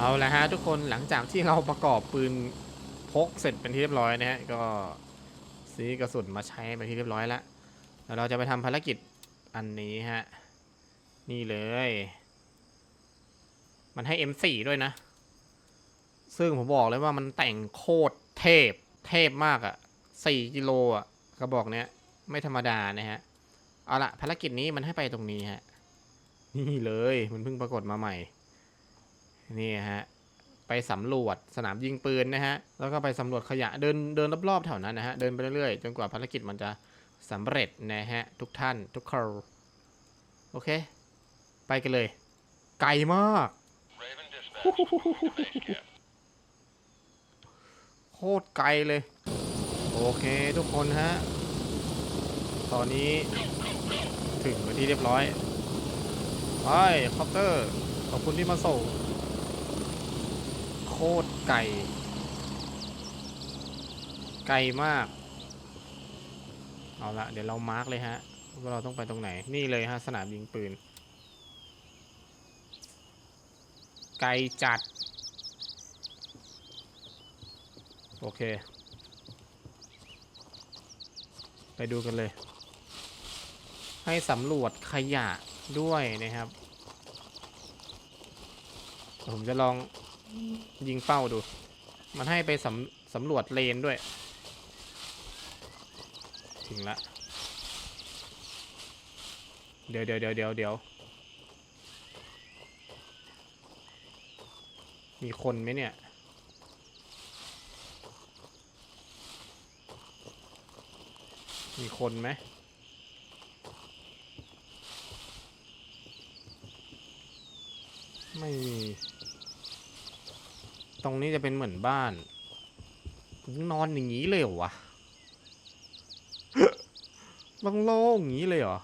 เอาละฮะทุกคนหลังจากที่เราประกอบปืนพกเสร็จเป็นที่เรียบร้อยนะฮะก็ซื้อกระสุนมาใช้เป็นที่เรียบร้อยแล้วแล้วเราจะไปทำภารกิจอันนี้ฮะนี่เลย มันให้ M4 ด้วยนะ ซึ่งผมบอกเลยว่ามันแต่งโคตรเทพเทพมากอะ่ะ4กิโลอะกระบอกเนี้ยไม่ธรรมดานะฮะ เอาละภารกิจนี้มันให้ไปตรงนี้ฮะ นี่เลยมันเพิ่งปรากฏมาใหม่ นี่ฮะไปสำรวจสนามยิงปืนนะฮะ แล้วก็ไปสำรวจขยะเดินเดินรอบๆแถวนั้นนะฮะ เดินไปเรื่อยๆ จนกว่าภารกิจมันจะสำเร็จนะฮะ ทุกท่านทุกคนโอเค ไปกันเลย ไกลมาก โคตรไกลเลย โอเคทุกคนฮะ ตอนนี้ถึงไปที่เรียบร้อย ไปคอปเตอร์ ขอบคุณที่มาส่ง คตรไกลไกลมาก เอาละเดี๋ยวเรามาร์กเลยฮะว่าเราต้องไปตรงไหน นี่เลยฮะ สนามยิงปืน ไกลจัด โอเค ไปดูกันเลย ให้สำรวจขยะด้วยนะครับ ผมจะลอง ยิงเป้าดู มันให้ไปสำสำรวจเลนด้วย ถึงละ เดี๋ยวเดี๋ยวเดี๋ยวเดี๋ยวเดี๋ยวมีคนไหมเนี่ย มีคนไหมไม่มี ตรงนี้จะเป็นเหมือนบ้าน นอนอย่างนี้เลยเหรอวะโล่งอย่างนี้เลยเหรอ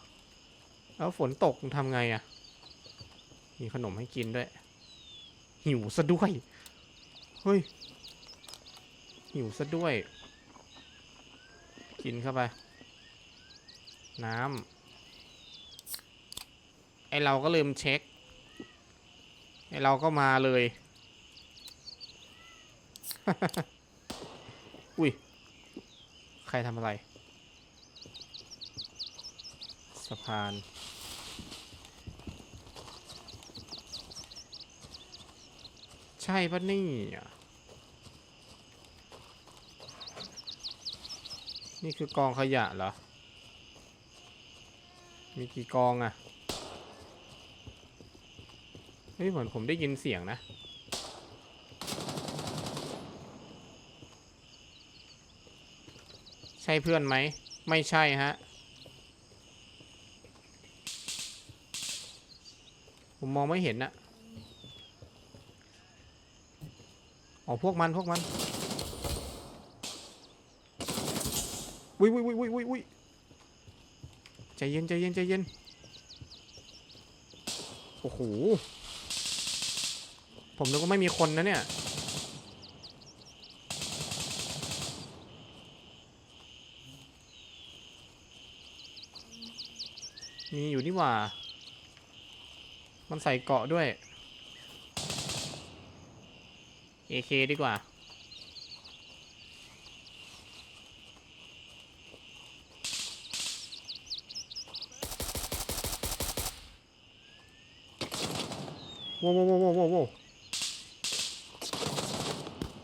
แล้วฝนตกทำไงอะมีขนมให้กินด้วย หิวซะด้วย เฮ้ย หิวซะด้วย กินเข้าไป น้ำ ไอเราก็ลืมเช็ค ไอเราก็มาเลย อุ้ย ใครทำอะไร สะพาน ใช่ปะนี่ นี่คือกองขยะเหรอ มีกี่กองอะเฮ้ยเหมือนผมได้ยินเสียงนะ ใช่เพื่อนไหม ไม่ใช่ฮะ ผมมองไม่เห็นนะอ๋อพวกมันพวกมันวิวิวิวิวิวิใจเย็นใจเย็นใจเย็น โอ้โห ผมนึกว่าไม่มีคนนะเนี่ย มีอยู่นี่หว่า มันใส่เกาะด้วย AK ดีกว่าว้วว้วโว้วโว้วโว้วโว้ว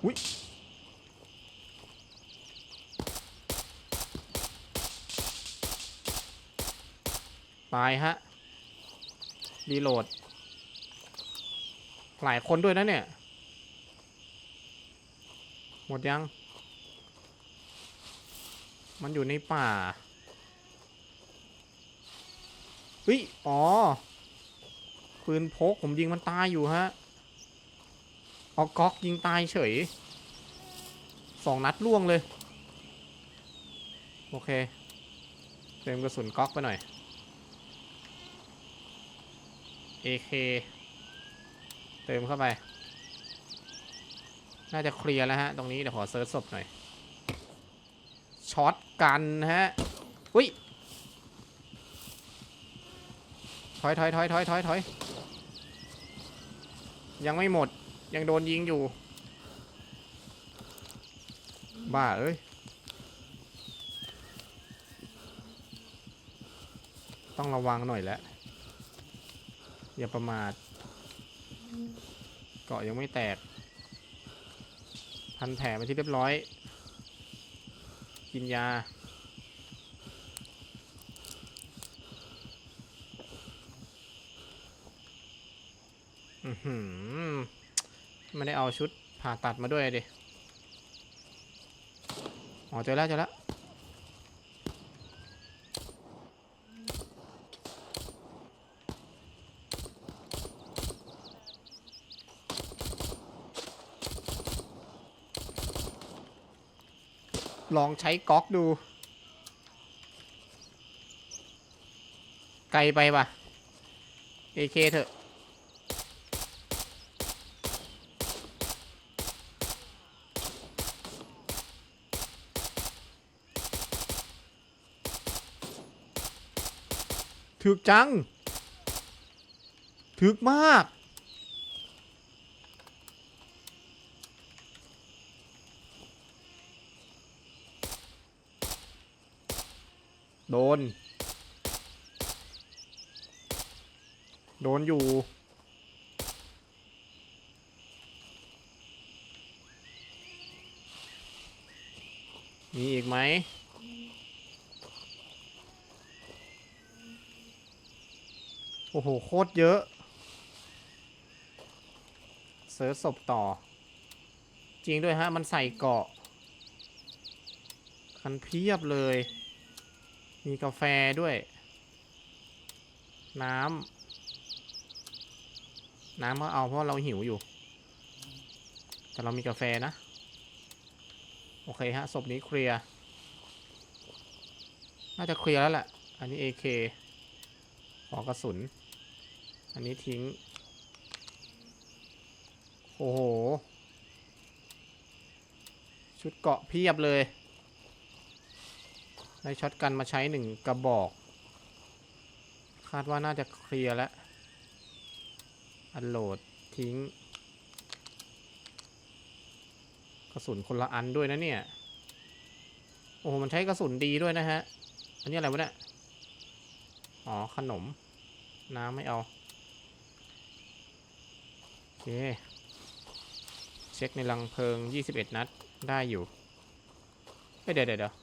อุ้ย ตายฮะรีโหลด หลายคนด้วยนะเนี่ย หมดยัง มันอยู่ในป่าเฮ้ยอ๋อ ปืนพกผมยิงมันตายอยู่ฮะ เอาก๊อกยิงตายเฉย สองนัดล่วงเลย โอเค เติมกระสุนก๊อกไปหน่อย AK เติมเข้าไป น่าจะเคลียร์แล้วฮะ ตรงนี้เดี๋ยวขอเซิร์ชศพหน่อย ช็อตกันฮะ อุ้ย ถอยถอยถอยถอยถอยถอยยังไม่หมด ยังโดนยิงอยู่ บ้าเอ้ย ต้องระวังหน่อยแล้ว อย่าประมาท เกาะยังไม่แตก พันแผลมาที่เรียบร้อย กินยา อือหือไม่ได้เอาชุดผ่าตัดมาด้วยดิอ๋อเจอแล้วเจอแล้ว ลองใช้ก๊อกดู ไกลไปป่ะ AK เถอะ ถึกจัง ถึกมาก โดน โดนอยู่ มีอีกไหมโอ้โห โคตรเยอะ เสิร์ชศพต่อ จริงด้วยฮะ มันใส่เกาะ คันเพียบเลย มีกาแฟด้วย น้ำ น้ำก็เอาเพราะเราหิวอยู่ แต่เรามีกาแฟนะ โอเคฮะศพนี้เคลียร์ น่าจะเคลียร์แล้วแหละ อันนี้ AK ขอกระสุน อันนี้ทิ้ง โอ้โห ชุดเกาะเพียบเลย ได้ช็อตกันมาใช้หนึ่งกระบอก คาดว่าน่าจะเคลียร์แล้ว อันโหลดทิ้ง กระสุนคนละอันด้วยนะเนี่ย โอ้โห มันใช้กระสุนดีด้วยนะฮะ อันนี้อะไรวะเนี่ย อ๋อ ขนม น้ำไม่เอา โอเค เช็คในรังเพลิง 21 นัดได้อยู่เฮ้ยเดี๋ยวเดี๋ยวเดี๋ยว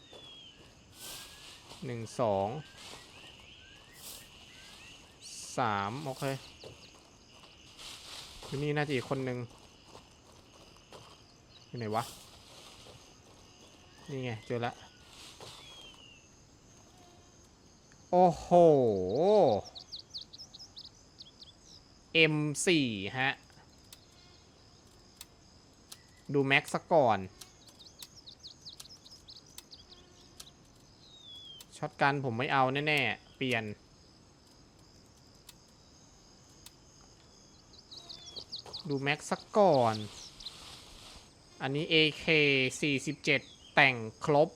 หนึ่งสองสามโอเคอยู่นี่น่าจะอีกคนหนึ่งอยู่ไหนวะ นี่ไง เจอละ โอ้โห M4 ฮะ ดูแม็กซ์ซะก่อน ช็อตกันผมไม่เอาแน่ๆ เปลี่ยน ดูแม็กซ์ซะก่อน อันนี้ AK 47 แต่งครบ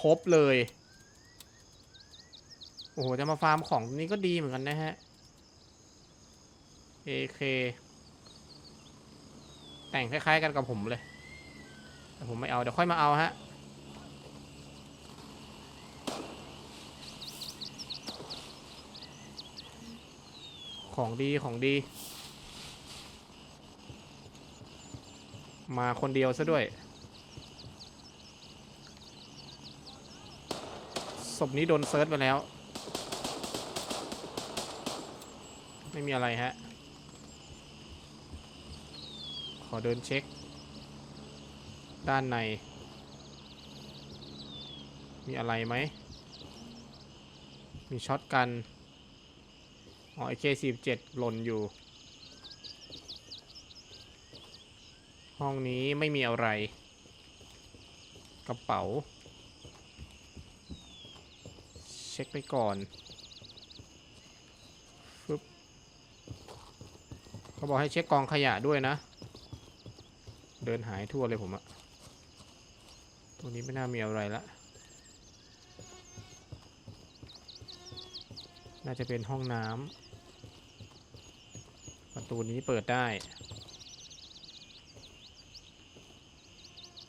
ครบเลย โอ้โห จะมาฟาร์มของนี้ก็ดีเหมือนกันนะฮะ AK แต่งคล้ายๆกันกับผมเลย ผมไม่เอาเดี๋ยวค่อยมาเอาฮะของดีของดี มาคนเดียวซะด้วยศพนี้โดนเซิร์ชไปแล้ว ไม่มีอะไรฮะ ขอเดินเช็ค ด้านใน มีอะไรไหม มีช็อตกัน อ๋อไอเคสิบเจ็ดหล่นอยู่ ห้องนี้ไม่มีอะไร กระเป๋า เช็คไปก่อนฟึบเขาบอกให้เช็คกองขยะด้วยนะ เดินหายทั่วเลยผมอะ ตรงนี้ไม่น่ามีอะไรละ น่าจะเป็นห้องน้ำ ประตูนี้เปิดได้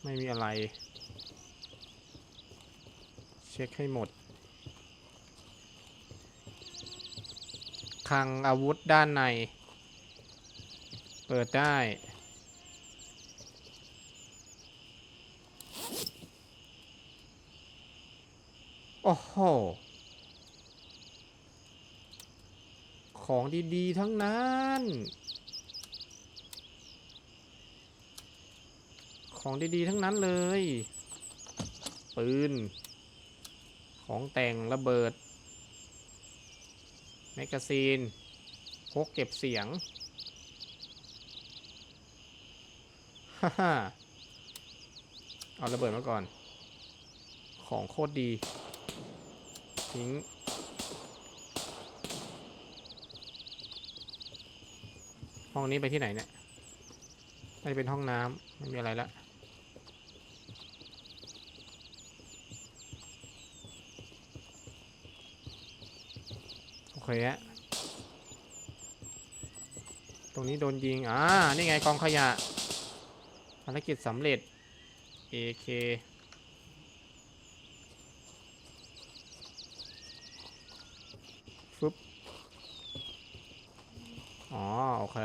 ไม่มีอะไร เช็คให้หมดคลังอาวุธด้านใน เปิดได้ อ้โห ของดีๆ ทั้งนั้น ของดีๆ ทั้งนั้นเลย ปืน ของแต่งระเบิด แมกกาซีนพกเก็บเสียง ฮ่าฮ่าเอาระเบิดมาก่อน ของโคตรดี ทิ้ง ห้องนี้ไปที่ไหนเนี่ยน่าจะเป็นห้องน้ำไม่มีอะไรละโอเคฮะตรงนี้โดนยิง อ่า นี่ไงกองขยะภารกิจสำเร็จ AK ฟึบ อ๋อ โอเค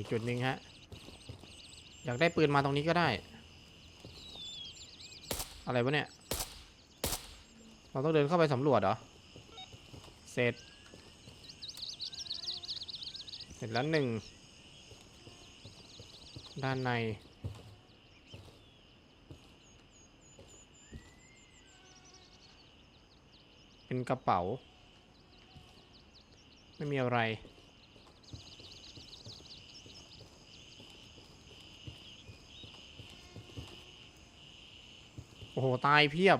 อีกจุดหนึ่งฮะ อยากได้ปืนมาตรงนี้ก็ได้ อะไรวะเนี่ย เราต้องเดินเข้าไปสำรวจเหรอ เสร็จ เสร็จแล้วหนึ่ง ด้านในเป็นกระเป๋า ไม่มีอะไร อ้โห ตายเพียบ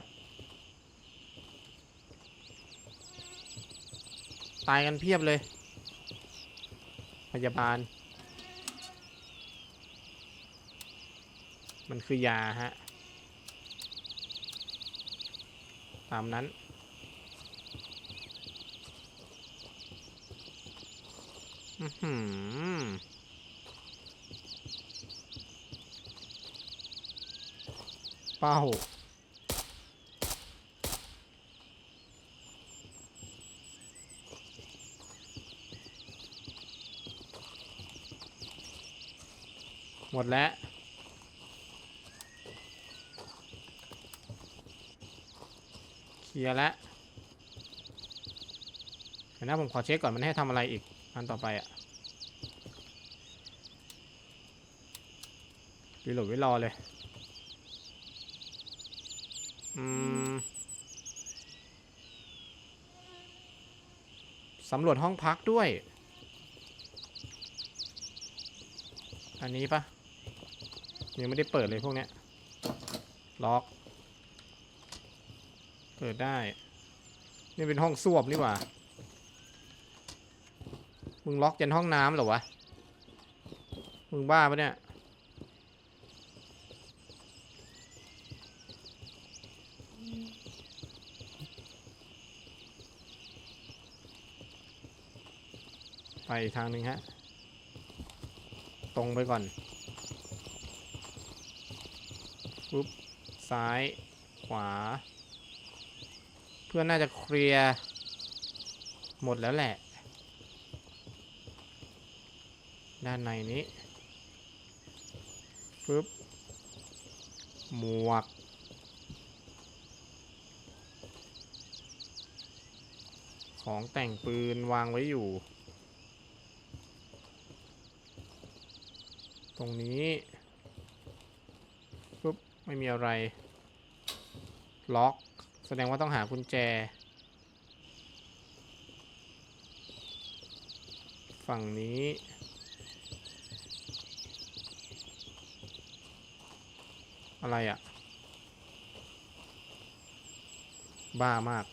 ตายกันเพียบเลย พยาบาล มันคือยาฮะ ตามนั้นอือหือเป้า หมดแล้ว เคลียร์แล้วเดี๋ยวนะผมขอเช็คก่อนมันให้ทำอะไรอีกอันต่อไปอะวิโหลดไว้รอเลย อืม สำรวจห้องพักด้วย อันนี้ปะ ยังไม่ได้เปิดเลยพวกเนี้ย ล็อก เปิดได้ นี่เป็นห้องส้วมนี่หว่า มึงล็อกยันห้องน้ำเหรอวะ มึงบ้าปะเนี่ย ไปทางหนึ่งฮะ ตรงไปก่อน ปุ๊บซ้ายขวา เพื่อนน่าจะเคลียร์หมดแล้วแหละ ด้านในนี้ปึ๊บหมวกของแต่งปืนวางไว้อยู่ ตรงนี้ ไม่มีอะไร ล็อก แสดงว่าต้องหากุญแจ ฝั่งนี้อะไรอะ่ะ บ้ามาก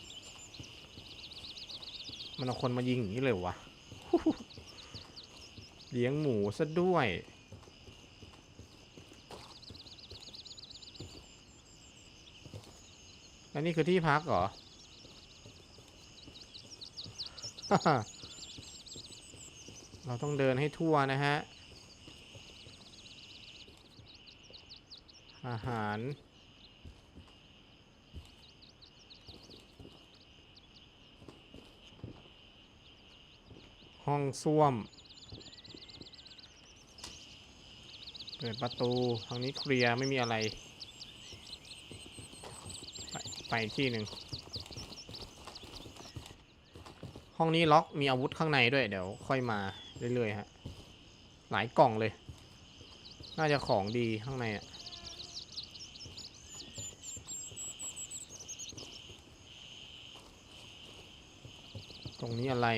มันเอาคนมายิงอย่างนี้เลยวะเลี้ยงหมูซะด้วย แล้วนี่คือที่พักเหรอ เราต้องเดินให้ทั่วนะฮะ อาหาร ห้องส้วม เปิดประตู ทางนี้เคลียร์ไม่มีอะไร ไปที่หนึ่งห้องนี้ล็อกมีอาวุธข้างในด้วยเดี๋ยวค่อยมาเรื่อยๆฮะหลายกล่องเลย น่าจะของดีข้างในอะตรงนี้อะไร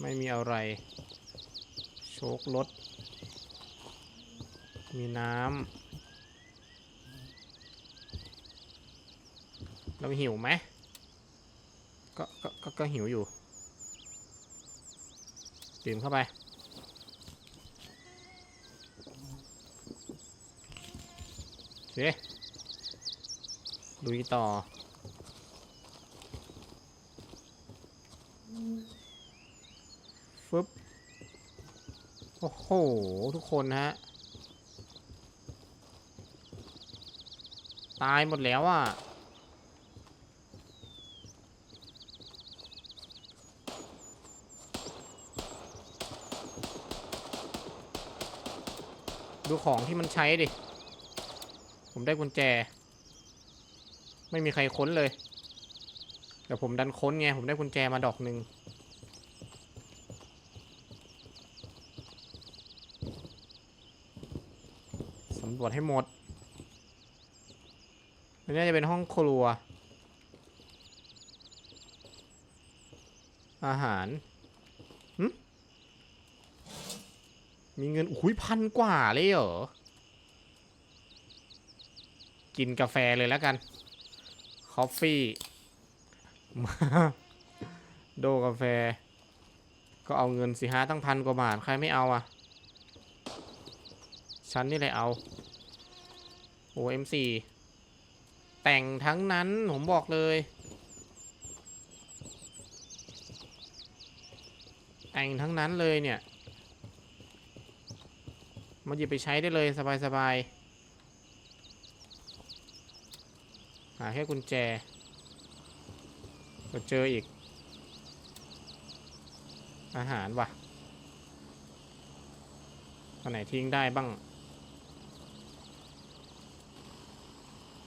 ไม่มีอะไร โชครถมีน้ำ เราหิวไหมก็ก็ก็ก็หิวอยู่ ดื่มเข้าไปโอเคลุยต่อ ฟึบ โอ้โห ทุกคนฮะ ตายหมดแล้วอะ ดูของที่มันใช้ดิ ผมได้กุญแจ ไม่มีใครค้นเลย แต่ผมดันค้นไง ผมได้กุญแจมาดอกหนึ่งสำรวจให้หมดอันนี้จะเป็นห้องครัว อาหาร มีเงินอุ้ยพันกว่าเลยเหรอ กินกาแฟเลยแล้วกัน คอฟฟี่โดกาแฟ ก็เอาเงินสิฮะตั้งพันกว่าบาท ใครไม่เอาอะ ฉันนี่แหละเอา โอ้เอ็มสี่แต่งทั้งนั้น ผมบอกเลย แต่งทั้งนั้นเลยเนี่ย มาหยิบไปใช้ได้เลยสบายๆ หาแค่กุญแจก็เจออีก อาหารว่ะอันไหนทิ้งได้บ้าง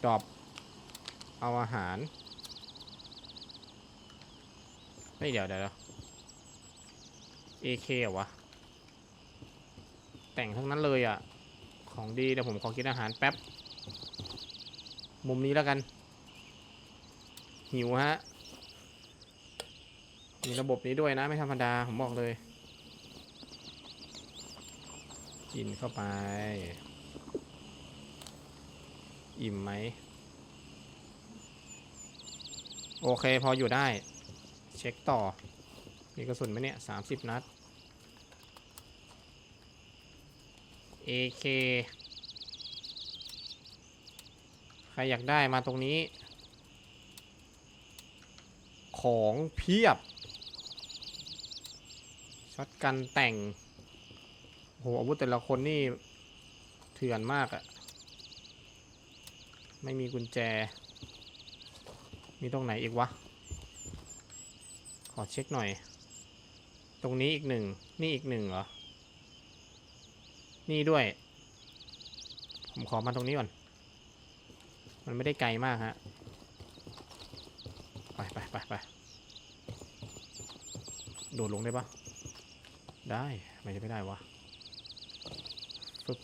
ดอปเอาอาหารเฮ้ยเดี๋ยวเดี๋ยวเดี๋ยว AK เหรอวะ แต่งทั้งนั้นเลยอะ ของดีเดี๋ยวผมขอกินอาหารแป๊บ มุมนี้แล้วกัน หิวฮะ มีระบบนี้ด้วยนะไม่ธรรมดา ผมบอกเลย กินเข้าไป อิ่มไหม โอเคพออยู่ได้ เช็คต่อ มีกระสุนไหมเนี่ยสามสิบนัด AK ใครอยากได้มาตรงนี้ ของเพียบช็อตกันแต่งโหอาวุธแต่ละคนนี่เถื่อนมากอะไม่มีกุญแจ มีตรงไหนอีกวะ ขอเช็คหน่อย ตรงนี้อีกหนึ่ง นี่อีกหนึ่งเหรอ นี่ด้วย ผมขอมาตรงนี้ก่อน มันไม่ได้ไกลมากฮะ ไปไปไปไปโดดลงได้ปะได้ไม่จะไม่ได้วะฟึบ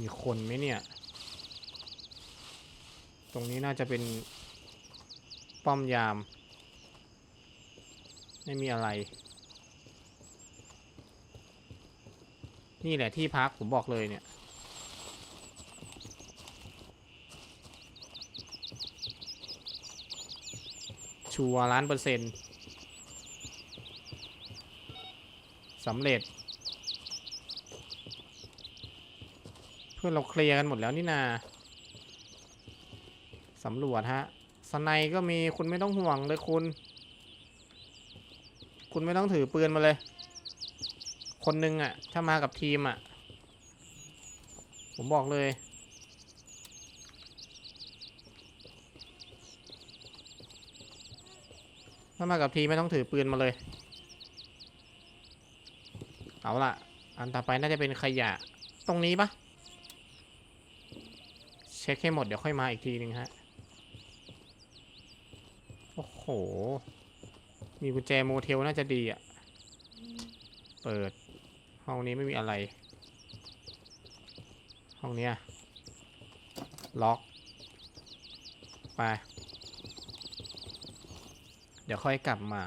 มีคนไหมเนี่ย ตรงนี้น่าจะเป็นป้อมยาม ไม่มีอะไร นี่แหละที่พักผมบอกเลยเนี่ย ชัวร์ล้านเปอร์เซ็นต์สำเร็จ เพื่อนเราเคลียร์กันหมดแล้วนี่นาสำรวจฮะสไนก็มีคุณไม่ต้องห่วงเลยคุณ คุณไม่ต้องถือปืนมาเลย คนหนึ่งอะถ้ามากับทีมอะผมบอกเลย ถ้ามากับทีมไม่ต้องถือปืนมาเลย เอาละอันต่อไปน่าจะเป็นขยะ ตรงนี้ปะเช็คให้หมดเดี๋ยวค่อยมาอีกทีหนึ่งฮะ โอ้โห มีกุญแจโมเทลน่าจะดีอะ เปิด ห้องนี้ไม่มีอะไร ห้องเนี้ยล็อกไป เดี๋ยวค่อยกลับมา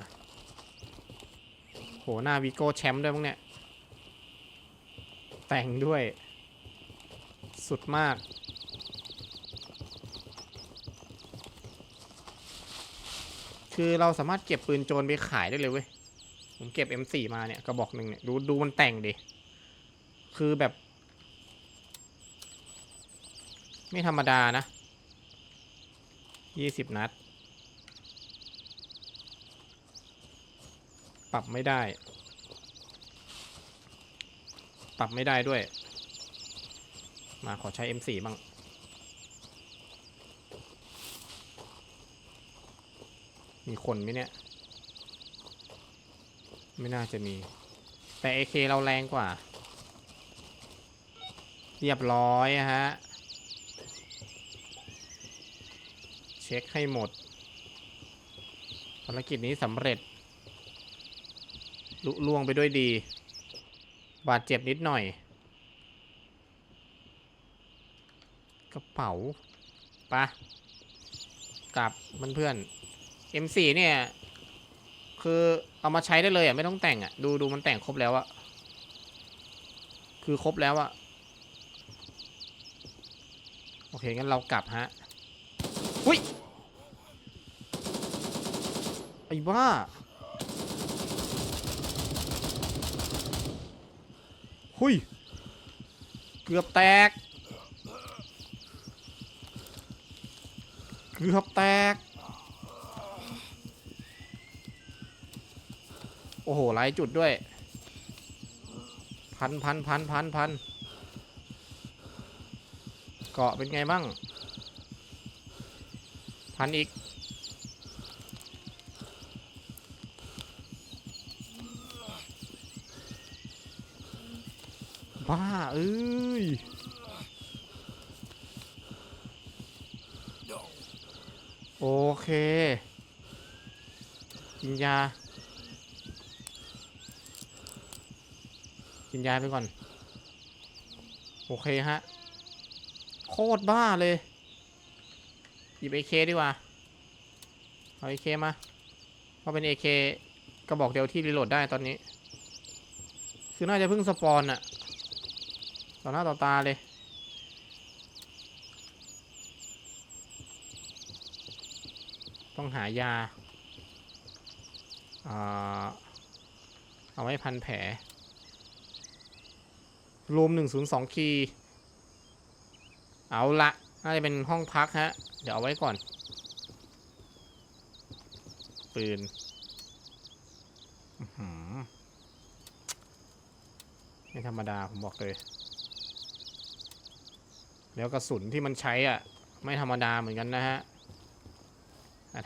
โห หน้าวีโก้แชมป์ด้วยมั้งเนี่ย แต่งด้วย สุดมาก คือเราสามารถเก็บปืนโจรไปขายได้เลยเว้ย ผมเก็บ M4 มาเนี่ยกระบอกหนึ่งเนี่ยดูดูมันแต่งดิคือแบบ ไม่ธรรมดานะยี่สิบนัด ปรับไม่ได้ ปรับไม่ได้ด้วย มาขอใช้ M4 บ้างมีคนไหมเนี่ย ไม่น่าจะมี แต่ AK เราแรงกว่า เรียบร้อยฮะ เช็คให้หมด ภารกิจนี้สำเร็จ ลุล่วงไปด้วยดี บาดเจ็บนิดหน่อย กระเป๋าปะกลับเพื่อนๆ M4 เนี่ย คือเอามาใช้ได้เลยอะไม่ต้องแต่งอะดูดูมันแต่งครบแล้วอะคือครบแล้วอะโอเคงั้นเรากลับฮะหุ้ยไอ้บ้าหุยเกือบแตก เกือบแตก อ้โหหลายจุดด้วย พันพันพันพันพันเกาะเป็นไงบ้าง พันอีก บ้า เอ้ยโอเคกินยา กินยาไปก่อน โอเคฮะ โคตรบ้าเลย หยิบ AK ดีกว่า เอา AK มาเพราะเป็น AK กระบอกเดียวที่รีโหลดได้ตอนนี้ คือน่าจะเพิ่งสปอนอะต่อหน้าต่อตาเลยต้องหายาอ่าเอาไว้พันแผล รวม102คีย์เอาละน่าจะเป็นห้องพักฮะ เดี๋ยวเอาไว้ก่อน ปืนหไม่ธรรมดา ผมบอกเลย แล้วกระสุนที่มันใช้อะ ไม่ธรรมดาเหมือนกันนะฮะ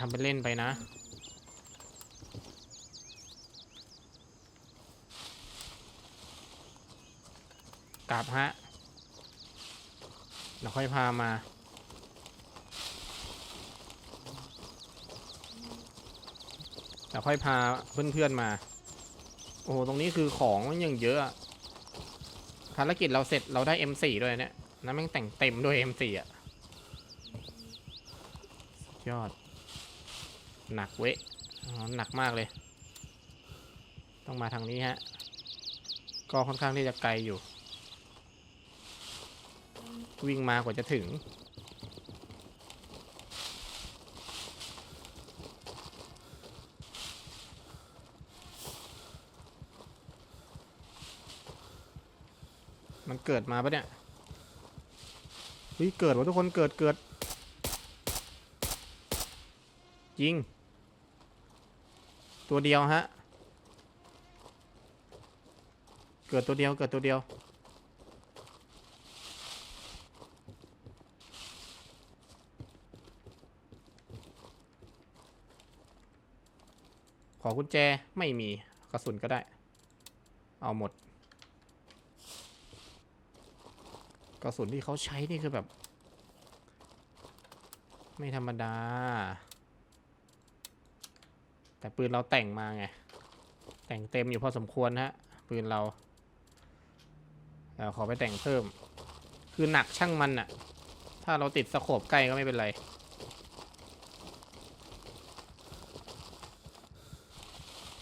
ทำเป็นเล่นไปนะ กลับฮะเราค่อยพามาเราค่อยพาเพื่อนๆมา โอ้โห ตรงนี้คือของมันยังเยอะ ภารกิจเราเสร็จเราได้ M4 ด้วยเนี่ยนะแม่งแต่งเต็มด้วย M4 อะ ยอด หนักเว้ยหนักมากเลย ต้องมาทางนี้ฮะ ก็ค่อนข้างที่จะไกลอยู่ วิ่งมากว่าจะถึง มันเกิดมาปะเนี่ยเฮ้ยเกิดวะทุกคนเกิดเกิดยิง ตัวเดียวฮะ เกิดตัวเดียวเกิดตัวเดียว อกุญแจไม่มีกระสุนก็ได้ เอาหมด กระสุนที่เขาใช้นี่คือแบบ ไม่ธรรมดา แต่ปืนเราแต่งมาไง แต่งเต็มอยู่พอสมควรฮะ ปืนเราเดี๋ยวขอไปแต่งเพิ่ม คือหนักช่างมันอะถ้าเราติดสโคบใกล้ก็ไม่เป็นไร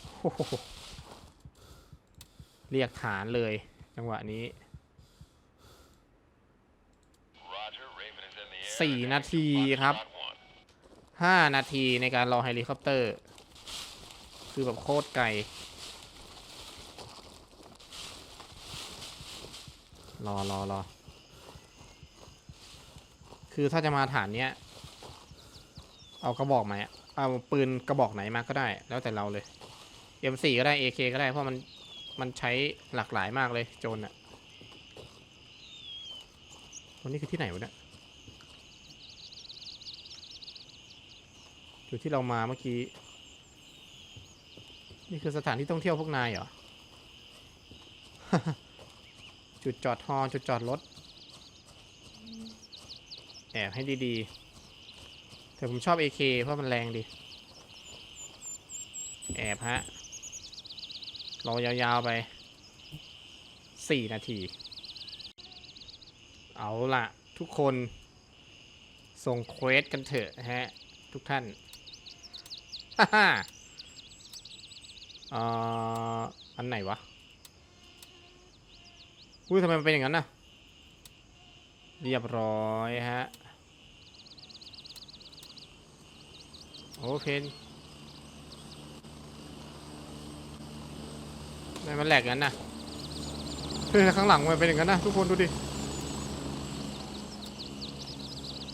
โอ้โห เรียกฐานเลย จังหวะนี้ Roger, Raven is in the air. สี่นาทีครับ Foxtrot one. ห้านาทีในการรอเฮลิคอปเตอร์ คือแบบโคตรไกล รอรอรอ คือถ้าจะมาฐานเนี้ย เอากระบอกไหนเอาปืนกระบอกไหนมาก็ได้ แล้วแต่เราเลย M4 ก็ได้ AK ก็ได้ เพราะมันมันใช้หลากหลายมากเลยโจนอะวันนี้คือที่ไหนวะเนี่ยจุดที่เรามาเมื่อกี้ นี่คือสถานที่ท่องเที่ยวพวกนายเหรอ จุดจอดฮอจุดจอดรถ แอบให้ดีๆ แต่ผมชอบ AK เพราะมันแรงดี แอบฮะ รอยาวๆไป4นาที เอาละทุกคนส่งเควสกันเถอะฮะ ทุกท่านฮ่าฮ่าอันไหนวะอุ้ยทำไมมันเป็นอย่างนั้นน่ะเรียบร้อยฮะ โอเคทำ ไมมันแหลกงั้นนะเฮ้ยข้างหลังมันเป็นอย่างนั้นนะทุกคนดูดิ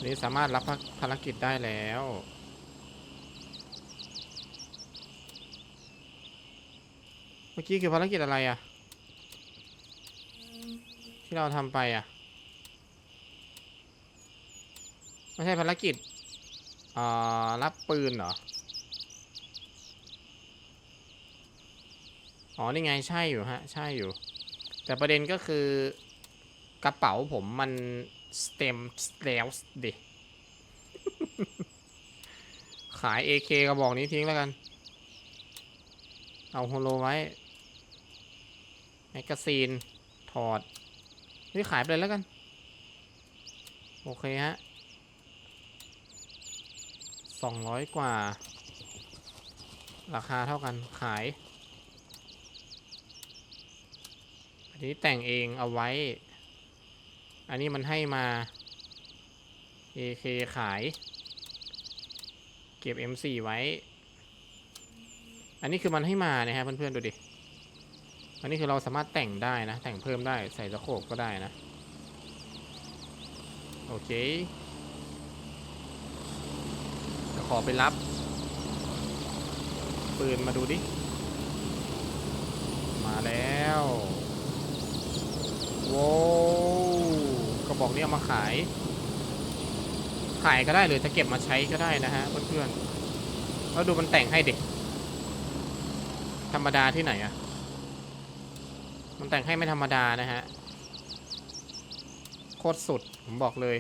นี่สามารถรับภารกิจได้แล้วเมื่อกี้คือภารกิจอะไรอะที่เราทำไปอะไม่ใช่ภารกิจอ่ารับปืนเหรอ อ๋อนี่ไงใช่อยู่ฮะ ใช่อยู่ แต่ประเด็นก็คือกระเป๋าผมมันสเต็มแล้วดิขาย AK กระบอกนี้ทิ้งแล้วกัน เอาโฮโลไว้ แมกกาซีน ถอด นี่ขายไปเลยแล้วกัน โอเคฮะสองร้อยกว่า ราคาเท่ากันขาย อั นนี้แต่งเองเอาไว้ อันนี้มันให้มา AK ขาย เก็บ M4 ไว้ อันนี้คือมันให้มานะฮะเพื่อนๆดูดิ อันนี้คือเราสามารถแต่งได้นะ แต่งเพิ่มได้ใส่สโคปก็ได้นะ โอเคจะขอไปรับ ปืนมาดูดิ มาแล้ว ว้กระบอกนี้เอามาขาย ขายก็ได้หรือจะเก็บมาใช้ก็ได้นะฮะเพื่อนๆแล้วดูมันแต่งให้เด็ก ธรรมดาที่ไหนอะมันแต่งให้ไม่ธรรมดานะฮะ โคตรสุดผมบอกเลย